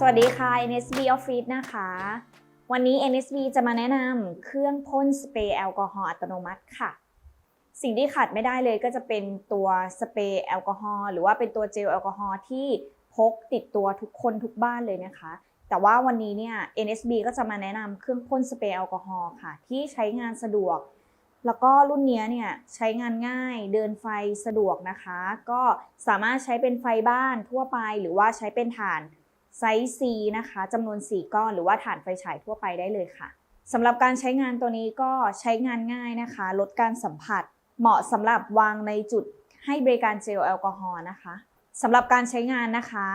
สวัสดีค่ะ NSB Office นะคะ วันนี้ NSB จะมาแนะนำเครื่องพ่นสเปรย์แอลกอฮอล์อัตโนมัติค่ะ สิ่งที่ขาดไม่ได้เลยก็จะเป็นตัวสเปรย์แอลกอฮอล์หรือว่าเป็นตัวเจลแอลกอฮอล์ที่พกติดตัวทุกคนทุกบ้านเลยนะคะ แต่ว่าวันนี้เนี่ย NSB ก็จะมาแนะนำเครื่องพ่นสเปรย์แอลกอฮอล์ค่ะ ที่ใช้งานสะดวก แล้วก็รุ่นนี้เนี่ยใช้งานง่ายเดินไฟสะดวกนะคะ ก็สามารถใช้เป็นไฟบ้านทั่วไป หรือว่าใช้เป็นถ่าน ไซส์ C นะคะจำนวน 4 ก้อนหรือว่าฐานไฟฉายทั่วไปได้เลยค่ะสำหรับการใช้งานตัวนี้ก็ใช้งานง่ายนะคะ ลดการสัมผัส เหมาะสำหรับวางในจุดให้บริการเจลแอลกอฮอล์นะคะสำหรับการใช้งานนะคะ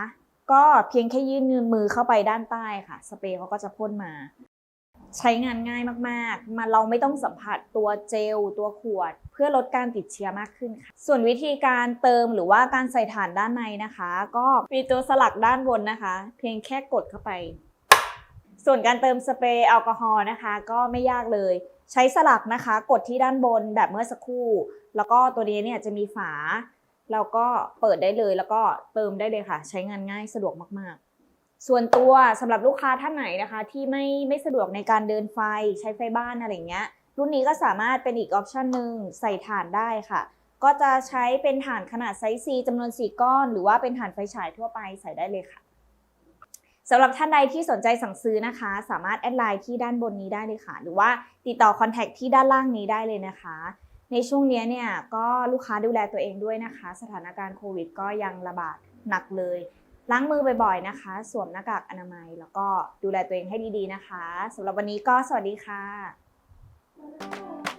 ก็เพียงแค่ยื่นมือเข้าไปด้านใต้ค่ะ สเปรย์เขาก็จะพ่นมา ใช้งานง่ายมากๆ มาเราไม่ต้องสัมผัสตัวเจล ตัวขวด เพื่อลดการติดเชื้อมากขึ้นค่ะ ส่วนวิธีการเติมหรือว่าการใส่ถ่านด้านในนะคะ ก็มีตัวสลักด้านบนนะคะ เพียงแค่กดเข้าไป ส่วนการเติมสเปรย์แอลกอฮอล์นะคะ ก็ไม่ยากเลย ใช้สลักนะคะ กดที่ด้านบนแบบเมื่อสักครู่ แล้วก็ตัวนี้เนี่ยจะมีฝาเราก็เปิดได้เลย แล้วก็เติมได้เลยค่ะ ใช้งานง่ายสะดวกมากๆ ส่วนตัวสำหรับลูกค้าท่านไหนนะคะ ที่ไม่ไม่สะดวกในการเดินไฟใช้ไฟบ้านอะไรเงี้ย รุ่นนี้ก็สามารถเป็นอีกออปชันหนึ่งใส่ถ่านได้ค่ะ ก็จะใช้เป็นถ่านขนาดไซส์ C จำนวน 4 ก้อน หรือว่าเป็นถ่านไฟฉายทั่วไปใส่ได้เลยค่ะสำหรับท่านใดที่สนใจสั่งซื้อนะคะ สามารถแอดไลน์ที่ด้านบนนี้ได้เลยค่ะ หรือว่าติดต่อคอนแทคที่ด้านล่างนี้ได้เลยนะคะ ในช่วงนี้เนี่ยก็ลูกค้าดูแลตัวเองด้วยนะคะ สถานการณ์โควิดก็ยังระบาดหนักเลย ล้างมือบ่อยๆนะคะ สวมหน้ากากอนามัย แล้วก็ดูแลตัวเองให้ดีๆนะคะสำหรับวันนี้ก็สวัสดีค่ะ